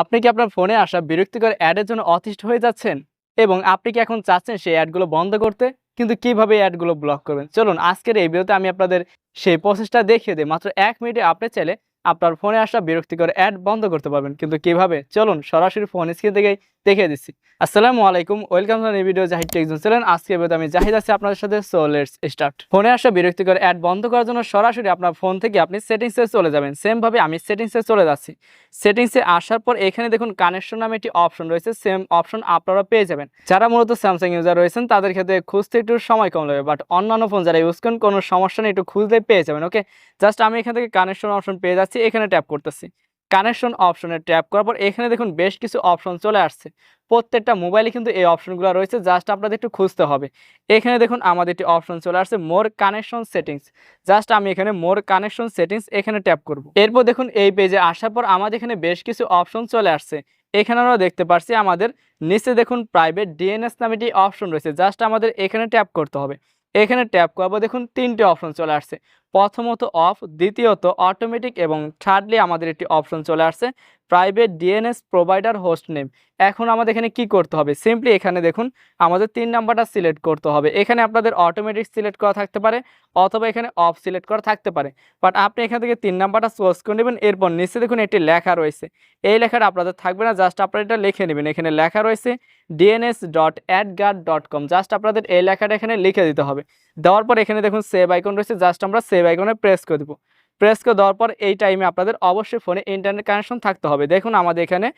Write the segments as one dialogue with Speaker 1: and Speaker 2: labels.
Speaker 1: আপনি কি আপনার ফোনে আসা বিরক্তিকর অ্যাডের জন্য অতিষ্ঠ হয়ে যাচ্ছেন? এবং আপনি কি এখন চাচ্ছেন সেই অ্যাডগুলো বন্ধ করতে? কিন্তু কীভাবে অ্যাডগুলো ব্লক করবেন? চলুন, আজকের এই ভিডিওতে আমি আপনাদের সেই প্রসেসটা দেখিয়ে দিই। মাত্র এক মিনিটে আপনি চাইলে আপনার ফোনে আসা বিরক্তিকর অ্যাড বন্ধ করতে পারবেন। কিন্তু কীভাবে? চলুন, সরাসরি ফোন স্ক্রিন থেকেই দেখিয়ে দিচ্ছি। আসসালামু আলাইকুম, ওয়েলকাম টু এই ভিডিও জাহিদ টেকজন ছিলেন আজকে ভিডিওতে আমি জাহিদ আছি আপনাদের সাথে, সো লেটস স্টার্ট। ফোনে আসা বিরক্তিকর অ্যাড বন্ধ করার জন্য সরাসরি আপনার ফোন থেকে আপনি সেটিংসে চলে যাবেন। সেম ভাবে আমি সেটিংসে চলে যাচ্ছি। সেটিংসে আসার পর এখানে দেখুন কানেকশন নামে একটি অপশন রয়েছে, সেম অপশন আপনারা পেয়ে যাবেন। যারা মূলত স্যামসাং ইউজার রয়েছেন, তাদের ক্ষেত্রে খুঁজতে একটু সময় কম লাগবে, বাট অন্যান্য ফোন যারা ইউজ করেন, কোনো সমস্যা নেই, একটু খুঁজতে পেয়ে যাবেন, ওকে? জাস্ট আমি এখান থেকে কানেকশন অপশন পেয়ে যাচ্ছি, এখানে ট্যাপ করতেছি। কানেকশন অপশনে ট্যাপ করার পর এখানে দেখুন বেশ কিছু অপশন চলে আসছে। প্রত্যেকটা মোবাইলে কিন্তু এই অপশনগুলো রয়েছে জাস্ট আপনাদের একটু খুঁজতে হবে। এখানে দেখুন আমাদের একটি অপশন চলে আসছে মোর কানেকশন সেটিংস জাস্ট আমি এখানে মোর কানেকশন সেটিংস এখানে ট্যাপ করব। এরপর দেখুন এই পেজে আসার পর আমাদের এখানে বেশ কিছু অপশন চলে আসছে। এখানে আমরা দেখতে পাচ্ছি আমাদের নিচে দেখুন প্রাইভেট ডিএনএস নামে একটি অপশন রয়েছে জাস্ট আমাদের এখানে ট্যাপ করতে হবে। এখানে ট্যাপ করব দেখুন তিনটে অপশন চলে আসছে। প্রথমত অফ দ্বিতীয়ত অটোমেটিক এবং থার্ডলি আমাদের একটি অপশন চলে আসছে private DNS provider host name এখন আমাদের এখানে কি করতে হবে? সিম্পলি এখানে দেখুন, আমাদের তিন নাম্বারটা সিলেক্ট করতে হবে। এখানে আপনাদের অটোমেটিক সিলেক্ট করা থাকতে পারে, অথবা এখানে অফ সিলেক্ট করা থাকতে পারে। বাট আপনি এখান থেকে তিন নাম্বারটা সোর্স করে নেবেন, এরপর নিচে দেখুন একটি লেখা রয়েছে। এই লেখাটা আপনাদের থাকবে না জাস্ট আপনারা এটা লিখে নেবেন। এখানে লেখা রয়েছে DNS dot AdGuard dot com just আপনাদের এই লেখাটা এখানে লিখে দিতে হবে। দেওয়ার পর এখানে দেখুন সেভ আইকন রয়েছে জাস্ট আমরা সেভ আইকনে প্রেস করে দেবো। প্রেস করে দেওয়ার পর এই টাইমে আপনাদের অবশ্যই ফোনে ইন্টারনেট কানেকশন থাকতে হবে। দেখুন আমাদের এখানে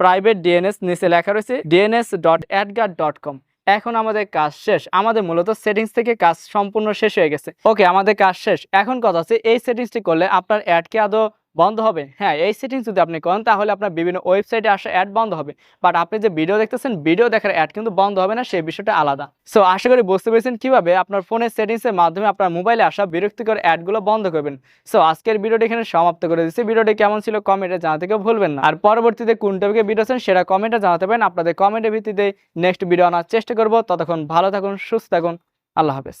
Speaker 1: প্রাইভেট ডিএনএস নিচে লেখা রয়েছে DNS dot AdGuard dot com এখন আমাদের কাজ শেষ। আমাদের মূলত সেটিংস থেকে কাজ সম্পূর্ণ শেষ হয়ে গেছে। ওকে আমাদের কাজ শেষ। এখন কথা হচ্ছে এই সেটিংসটি করলে আপনার অ্যাড কি আদৌ বন্ধ হবে। হ্যাঁ এই সেটিংস যদি আপনি করেন, তাহলে আপনার বিভিন্ন ওয়েবসাইটে আসা অ্যাড বন্ধ হবে। বাট আপনি যে ভিডিও দেখতেছেন ভিডিও দেখার অ্যাড কিন্তু বন্ধ হবে না, সেই বিষয়টা আলাদা। সো আশা করি বুঝতে পেরেছেন কীভাবে আপনার ফোনের সেটিংসের মাধ্যমে আপনার মোবাইলে আসা বিরক্তিকর অ্যাডগুলো বন্ধ করবেন। সো আজকের ভিডিওটি এখানে সমাপ্ত করে দিচ্ছি। ভিডিওটি কেমন ছিল কমেন্টে জানাতে কেউ ভুলবেন না। আর পরবর্তীতে কোন টপিকে ভিডিও আছেন, সেটা কমেন্টে জানাতে পারেন। আপনাদের কমেন্টের ভিত্তিতে নেক্সট ভিডিও আনার চেষ্টা করব। ততক্ষণ ভালো থাকুন, সুস্থ থাকুন। আল্লাহ হাফেজ।